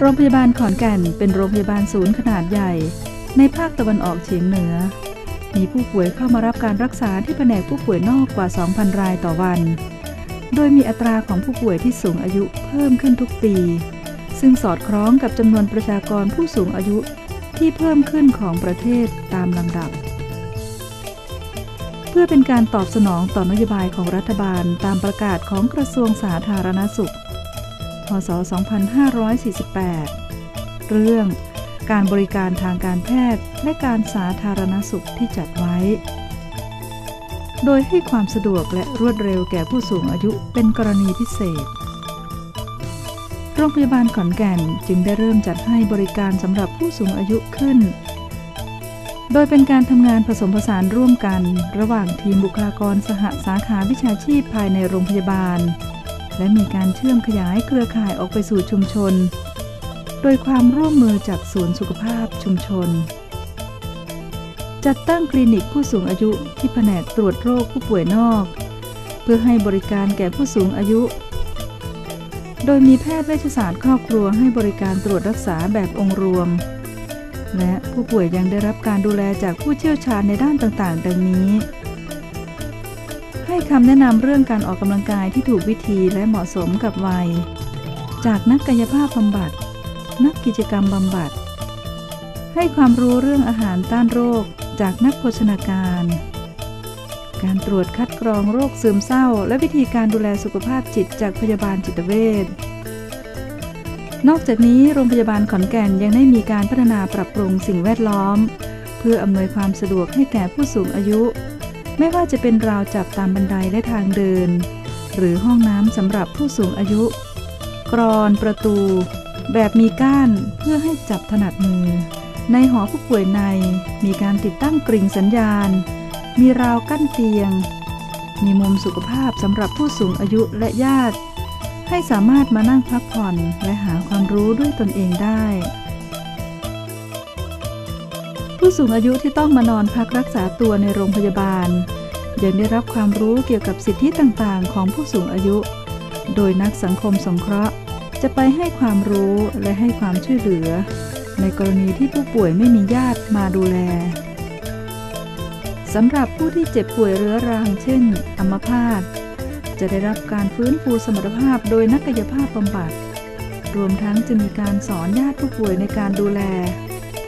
โรงพยาบาลขอนแก่นเป็นโรงพยาบาลศูนย์ขนาดใหญ่ ในภาคตะวันออกเฉียงเหนือ มีผู้ป่วยเข้ามารับการรักษาที่แผนกผู้ป่วยนอกกว่า 2,000 รายต่อวัน โดยมีอัตราของผู้ป่วยที่สูงอายุเพิ่มขึ้นทุกปี ซึ่งสอดคล้องกับจำนวนประชากรผู้สูงอายุที่เพิ่มขึ้นของประเทศตามลำดับ เพื่อเป็นการตอบสนองต่อนโยบายของรัฐบาลตามประกาศของกระทรวงสาธารณสุข พศ 2548 เรื่องการบริการทางการแพทย์และการสาธารณสุขที่จัดไว้ โดยให้ความสะดวกและรวดเร็วแก่ผู้สูงอายุเป็นกรณีพิเศษ โรงพยาบาลขอนแก่นจึงได้เริ่มจัดให้บริการสำหรับผู้สูงอายุขึ้น โดยเป็นการทำงานผสมผสานร่วมกัน ระหว่างทีมบุคลากรสหสาขาวิชาชีพภายในโรงพยาบาล และมีการเชื่อมขยายเครือข่ายออกไปสู่ชุมชน โดยความร่วมมือจากศูนย์สุขภาพชุมชน จัดตั้งคลินิกผู้สูงอายุที่แผนกตรวจโรคผู้ป่วยนอก เพื่อให้บริการแก่ผู้สูงอายุ โดยมีแพทย์เวชศาสตร์ครอบครัวให้บริการตรวจรักษาแบบองค์รวม และผู้ป่วยยังได้รับการดูแลจากผู้เชี่ยวชาญในด้านต่างๆ ดังนี้ คำแนะนำเรื่องการออกกำลังกายที่ถูกวิธีและเหมาะสมกับวัย จากนักกายภาพบำบัด นักกิจกรรมบำบัด ให้ความรู้เรื่องอาหารต้านโรค จากนักโภชนาการ การตรวจคัดกรองโรคซึมเศร้า และวิธีการดูแลสุขภาพจิตจากพยาบาลจิตเวชนอกจากนี้โรงพยาบาลขอนแก่นยังได้มีการพัฒนาปรับปรุงสิ่งแวดล้อม เพื่ออำนวยความสะดวกให้แก่ผู้สูงอายุ ไม่ว่าจะเป็นราวจับตามบันไดและทางเดิน หรือห้องน้ำสำหรับผู้สูงอายุ กรอนประตู แบบมีก้านเพื่อให้จับถนัดมือ ในหอผู้ป่วยในมีการติดตั้งกริ่งสัญญาณ มีราวกั้นเตียง มีมุมสุขภาพสำหรับผู้สูงอายุและญาติ ให้สามารถมานั่งพักผ่อนและหาความรู้ด้วยตนเองได้ ผู้สูงอายุที่ต้องมานอนพักรักษาตัวในโรงพยาบาล ยังได้รับความรู้เกี่ยวกับสิทธิต่างๆ ของผู้สูงอายุ โดยนักสังคมสงเคราะห์ จะไปให้ความรู้และให้ความช่วยเหลือ ในกรณีที่ผู้ป่วยไม่มีญาติมาดูแลสำหรับผู้ที่เจ็บป่วยเรื้อรังเช่น อัมพาตจะได้รับการฟื้นฟูสมรรถภาพโดยนักกายภาพบำบัด รวมทั้งจะมีการสอนญาติผู้ป่วยในการดูแล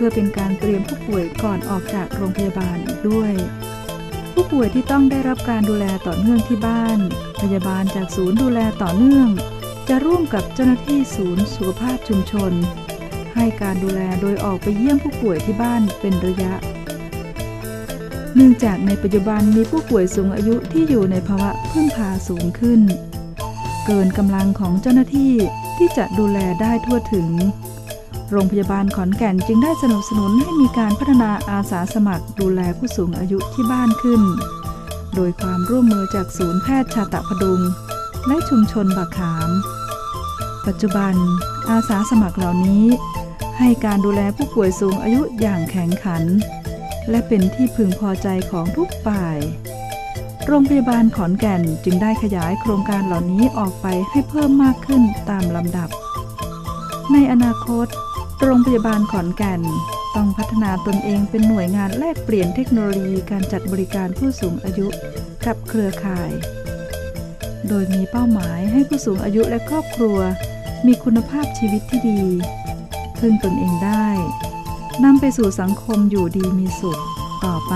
พื่อเป็นการเตรียมผู้ป่วยก่อนออกจากโรงพยาบาลอีกด้วย ผู้ป่วยที่ต้องได้รับการดูแลต่อเนื่องที่บ้าน พยาบาลจากศูนย์ดูแลต่อเนื่อง จะร่วมกับเจ้าหน้าที่ศูนย์สุขภาพชุมชน ให้การดูแลโดยออกไปเยี่ยมผู้ป่วยที่บ้านเป็นระยะ เนื่องจากในปัจจุบันมีผู้ป่วยสูงอายุที่อยู่ในภาวะพึ่งพาสูงขึ้น เกินกำลังของเจ้าหน้าที่ที่จะดูแลได้ทั่วถึง โรงพยาบาลขอนแก่นจึงได้สนับสนุนให้มีการพัฒนาอาสาสมัครดูแลผู้สูงอายุที่บ้านขึ้น โดยความร่วมมือจากศูนย์แพทย์ชาตะพดุง และชุมชนบากขาม ปัจจุบัน อาสาสมัครเหล่านี้ ให้การดูแลผู้ป่วยสูงอายุอย่างแข็งขัน และเป็นที่พึงพอใจของทุกฝ่าย โรงพยาบาลขอนแก่นจึงได้ขยายโครงการเหล่านี้ออกไปให้เพิ่มมากขึ้นตามลำดับ ในอนาคต โรงพยาบาลขอนแก่น ต้องพัฒนาตนเองเป็นหน่วยงานแลกเปลี่ยนเทคโนโลยีการจัดบริการผู้สูงอายุกับเครือข่าย โดยมีเป้าหมายให้ผู้สูงอายุและครอบครัว มีคุณภาพชีวิตที่ดีพึ่งตนเองได้นำไปสู่สังคมอยู่ดีมีสุขต่อไป